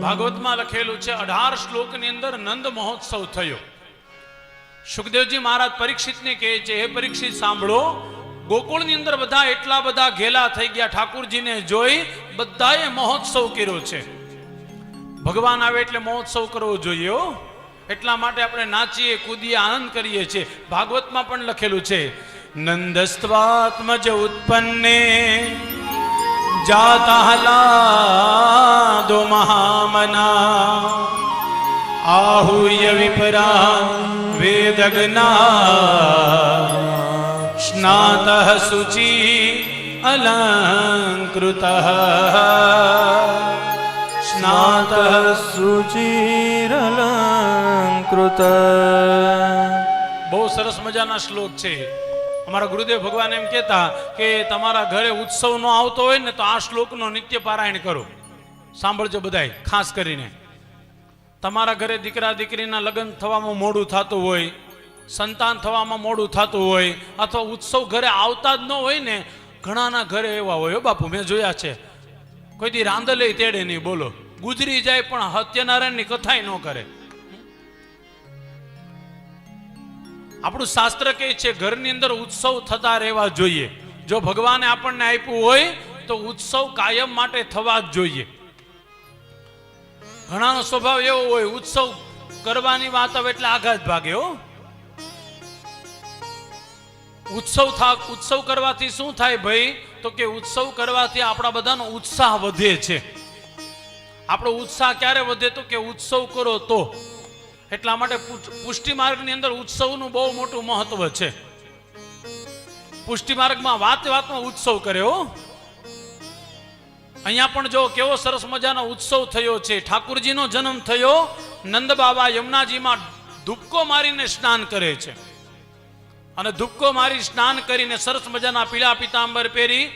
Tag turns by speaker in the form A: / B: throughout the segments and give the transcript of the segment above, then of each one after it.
A: ભાગવતમાં લખેલું છે, અઢાર શ્લોકની અંદર નંદ મહોત્સવ થયો. સુખદેવજી મહારાજ પરીક્ષિતને કહે છે, હે પરીક્ષિત, સાંભળો, ગોકુળની અંદર બધા એટલા બધા ઘેલા થઈ ગયા, ઠાકુરજીને જોઈ બધાએ મહોત્સવ કર્યો છે. ભગવાન આવે એટલે મહોત્સવ કરવો જોઈએ એટલા માટે આપણે નાચીએ, કૂદીએ, આનંદ કરીએ છીએ. ભાગવતમાં પણ લખેલું છે, નંદસ્વાત્મજ ઉત્પન્ને જાતા મહામના આહુય વિપરા વેદગના સ્નાત શુચિ અલંકૃત સ્નાત
B: શુચિરલંકૃત
A: બહુ સરસ મજાના શ્લોક છે અમારા ગુરુદેવ ભગવાન એમ કહેતા કે તમારા ઘરે ઉત્સવ નો આવતો હોય ને તો આ શ્લોકનો નિત્ય પારાયણ કરો. સાંભળજો બધાય, ખાસ કરીને. તમારા ઘરે દીકરા દીકરીના લગ્ન થવામાં મોડું થતું હોય, સંતાન થવામાં મોડું થતું હોય, અથવા ઉત્સવ ઘરે આવતા જ ન હોય ને, ઘણાના ઘરે એવા હોય. બાપુ, મેં જોયા છે. કોઈ દી રાંદલે તેડે નહીં, બોલો. ગુજરી જાય પણ સત્યનારાયણની કથાય ન કરે. આપણું શાસ્ત્ર કહે છે, ઘરની અંદર ઉત્સવ થતા રહેવા જોઈએ. જો ભગવાને આપણને આપ્યું હોય, તો ઉત્સવ કાયમ માટે થવા જ જોઈએ. ઘણાનો સ્વભાવ એવો હોય, ઉત્સવ કરવાની વાત આવે એટલે આઘાત ભાગે, હો. ઉત્સવ થા, ઉત્સવ કરવાથી શું થાય ભાઈ? તો કે ઉત્સવ કરવાથી આપણા બધાનો ઉત્સાહ વધે છે. આપણો ઉત્સાહ ક્યારે વધે? તો કે ઉત્સવ કરો તો. એટલા માટે પુષ્- પુષ્ટિ માર્ગની અંદર ઉત્સવનું બહુ મોટું મહત્વ છે. પુષ્ટિ માર્ગમાં વાત વાતમાં ઉત્સવ કર્યો. અહીંયા પણ જો કેવો સરસ મજાનો ઉત્સવ થયો છે. ઠાકુરજીનો જન્મ થયો. નંદ બાબા યમુનાજીમાં ધૂપકો મારીને સ્નાન કરે છે. અને ધૂપકો મારી સ્નાન કરીને સરસ મજાના પીળા પીતાંબર પહેરી,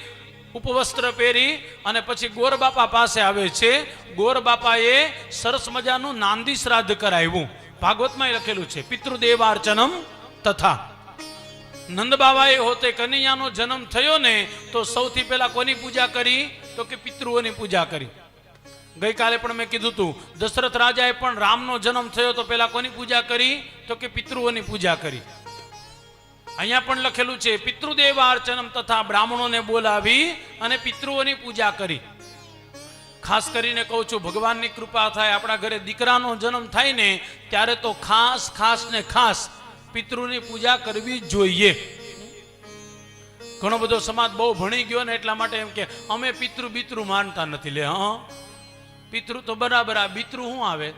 A: ઉપવસ્ત્ર પહેરી અને પછી ગોર બાપા પાસે આવે છે. ગોર બાપાએ સરસ મજાનું નાંદી શ્રાદ્ધ કરાવ્યું. ભાગવતમાં લખેલું છે, પિતૃદેવાર્ચનમ તથા. નંદ બાબાએ હોતે કનૈયાનો જન્મ થયો ને, તો સૌથી પહેલા કોની પૂજા કરી? તો કે પિતૃઓની પૂજા કરી. ગઈકાલે પણ મેં કીધું હતું દશરથ રાજાએ પણ રામનો જન્મ થયો, તો પહેલા કોની પૂજા કરી? તો કે પિતૃઓની પૂજા કરી. અહીંયા પણ લખેલું છે, પિતૃદેવાર્ચનમ તથા બ્રાહ્મણોને બોલાવી અને પિતૃઓની પૂજા કરી. ખાસ કરીને કહું છું, ભગવાનની કૃપા થાય, આપણા ઘરે દીકરાનો જન્મ થાય ને ત્યારે તો ખાસ ખાસ ને ખાસ પિતૃની પૂજા કરવી જોઈએ. ઘણો બધો સમાજ બહુ ભણી ગયો ને એટલા માટે એમ કે, અમે પિતૃ બિતૃ માનતા નથી. લે, હા પિતૃ તો બરાબર, આ પિતૃ શું આવે?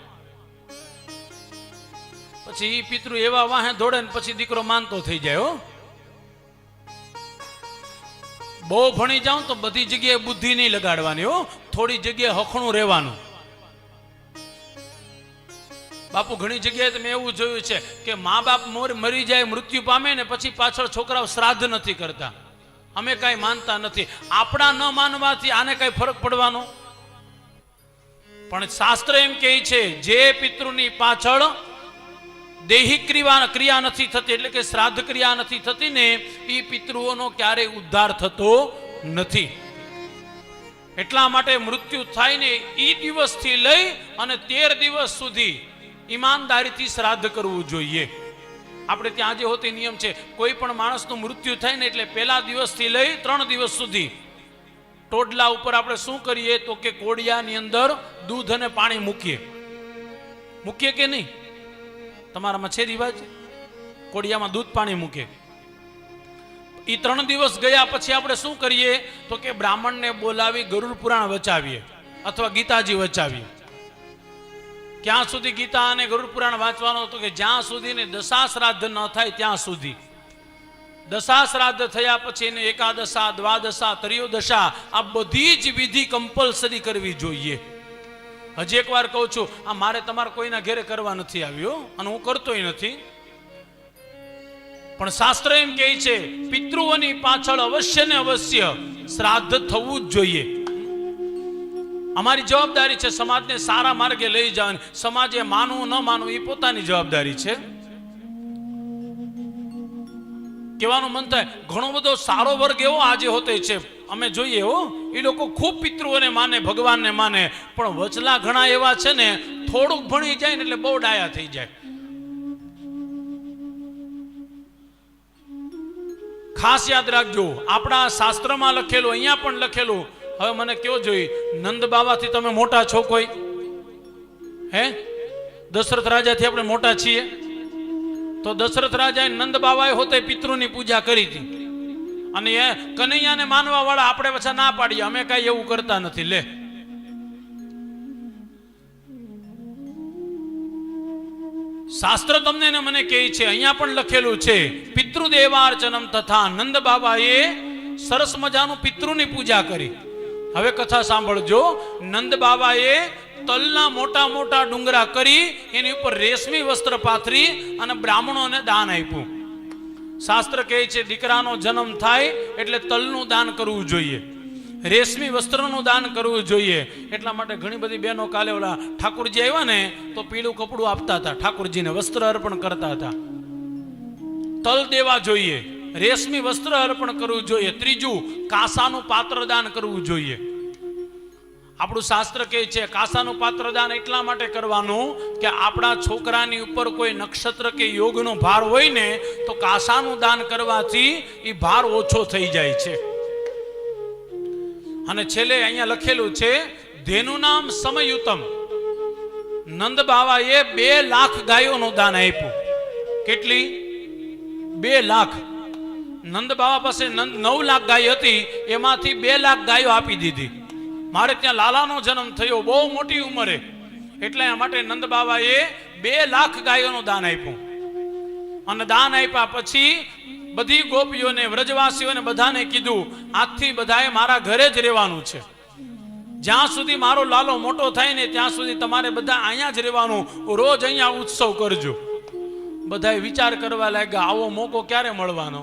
A: પછી પિતૃ એવા વાહે દોડે ને પછી દીકરો માનતો થઈ જાય, હો. બહુ ભણી જાઉં તો બધી જગ્યાએ બુદ્ધિ નહીં લગાડવાની, હો. થોડી જગ્યાએ હખણું રહેવાનું. બાપુ, ઘણી જગ્યાએ તમે એવું જોયું છે કે મા બાપ મોર- મરી જાય, મૃત્યુ પામે ને પછી પાછળ છોકરાઓ શ્રાદ્ધ નથી કરતા. અમે કાંઈ માનતા નથી. આપણા ન માનવાથી આને કાંઈ ફરક પડવાનો? પણ શાસ્ત્ર એમ કહે છે, જે પિતૃની પાછળ દેહી ક્રિયા ક્રિયા નથી થતી, એટલે કે શ્રાદ્ધ ક્રિયા નથી થતી ને એ પિતૃઓનો ક્યારેય ઉદ્ધાર થતો નથી. એટલા માટે મૃત્યુ થાય ને એ દિવસથી લઈ અને તેર દિવસ સુધી ઈમાનદારીથી શ્રાદ્ધ કરવું જોઈએ. આપણે ત્યાં જે હોતી નિયમ છે, કોઈ પણ માણસનું મૃત્યુ થાય ને એટલે પહેલા દિવસથી લઈ ત્રણ દિવસ સુધી. ટોડલા ઉપર આપણે શું કરીએ તો કે કોડિયાની અંદર દૂધ અને પાણી મૂકીએ. મૂકીએ કે નહીં? તમારામાં છે રિવાજ? કોડિયામાં દૂધ પાણી મૂકે. એ ત્રણ દિવસ ગયા પછી આપણે શું કરીએ? તો કે બ્રાહ્મણને બોલાવી ગરુડ પુરાણ વચાવીએ અથવા ગીતાજી વચાવીએ. ક્યાં સુધી ગીતા અને ગરુડ પુરાણ વાંચવાનો હતો કે જ્યાં સુધી ને દશા શ્રાદ્ધ ન થાય ત્યાં સુધી. દશા શ્રાદ્ધ થયા પછી એને એકાદશા, દ્વાદશા, ત્રયોદશા આ બધી જ વિધિ કમ્પલસરી કરવી જોઈએ. હજી એક વાર કહું છું, આ મારે તમારે કોઈના ઘેરે કરવા નથી આવ્યો, અને હું કરતોય નથી. પણ શાસ્ત્ર એમ કહે છે, પિતૃઓની પાછળ અવશ્ય ને અવશ્ય શ્રાદ્ધ થવું જ જોઈએ. અમારી જવાબદારી છે સમાજને સારા માર્ગે લઈ જવાની. સમાજે માનવું ન માનવું એ પોતાની જવાબદારી છે. કહેવાનું મન થાય, ઘણો બધો સારો વર્ગ એવો આજે હોતે છે. અમે જોઈએ હો, એ લોકો ખૂબ પિતૃઓને માને, ભગવાનને માને, પણ વચલા ઘણા એવા છે ને, થોડુંક ભણી જાય ને એટલે બહુ ડાયા થઈ જાય. ખાસ યાદ રાખજો, આપણા શાસ્ત્રમાં લખેલું, અહીંયા પણ લખેલું, હવે મને કયો જોઈ, નંદ બાબાથી તમે મોટા છો કોઈ? હે? દશરથ રાજાથી આપણે મોટા છીએ? તો દશરથ રાજાએ નંદ બાબાએ હોતે પિતૃની પૂજા કરી હતી. અને એ કનૈયાને માનવા વાળા આપણે પછી ના પાડીએ. અમે કાંઈ એવું કરતા નથી. લે. શાસ્ત્ર તમને ને મને કહે છે, અહીંયા પણ લખેલું છે, પિતૃદેવાર્ચનમ તથા નંદ બાબાએ સરસ મજાનું પિતૃની પૂજા કરી. હવે કથા સાંભળજો. નંદ બાબાએ તલના મોટા મોટા ડુંગરા કરી, એની ઉપર રેશમી વસ્ત્ર પાથરી અને બ્રાહ્મણોને દાન આપ્યું. શાસ્ત્ર કહે છે, દીકરાનો જન્મ થાય એટલે તલનું દાન કરવું જોઈએ. રેશમી વસ્ત્રનું દાન કરવું જોઈએ. એટલા માટે ઘણી બધી બહેનો કાલે ઓલા ઠાકુરજી આવ્યા ને, તો પીળું કપડું આપતા હતા, ઠાકુરજીને વસ્ત્ર અર્પણ કરતા હતા. તલ દેવા જોઈએ. રેશમી વસ્ત્ર અર્પણ કરવું જોઈએ. ત્રીજું, કાસાનું પાત્ર દાન કરવું જોઈએ. આપણું શાસ્ત્ર કહે છે, કાસાનું પાત્ર દાન એટલા માટે કરવાનું કે આપણા છોકરાની ઉપર કોઈ નક્ષત્ર કે યોગનો ભાર હોય ને, તો કાસાનું દાન કરવાથી એ ભાર ઓછો થઈ જાય છે. અને છેલ્લે અહીંયા લખેલું છે, ધેનું નામ સમયુતમ. નંદ બાવાએ બે લાખ ગાયોનું દાન આપ્યું. કેટલી? બે લાખ. નંદ બાવા પાસે નવ લાખ ગાય હતી, એમાંથી બે લાખ ગાયો આપી દીધી. મારે ત્યાં લાલાનો જન્મ થયો, બહુ મોટી ઉંમરે. એટલે માટે નંદ બાબાએ બે લાખ ગાયોનું દાન આપ્યું. અને દાન આપ્યા પછી બધી ગોપીઓને, વ્રજવાસીઓને બધાને કીધું, આજથી બધાએ મારા ઘરે જ રહેવાનું છે. જ્યાં સુધી મારો લાલો મોટો થાય ને ત્યાં સુધી તમારે બધા અહીંયા જ રહેવાનું. રોજ અહીંયા ઉત્સવ કરજો. બધાએ વિચાર કરવા લાગ્યા, આવો મોકો ક્યારે મળવાનો?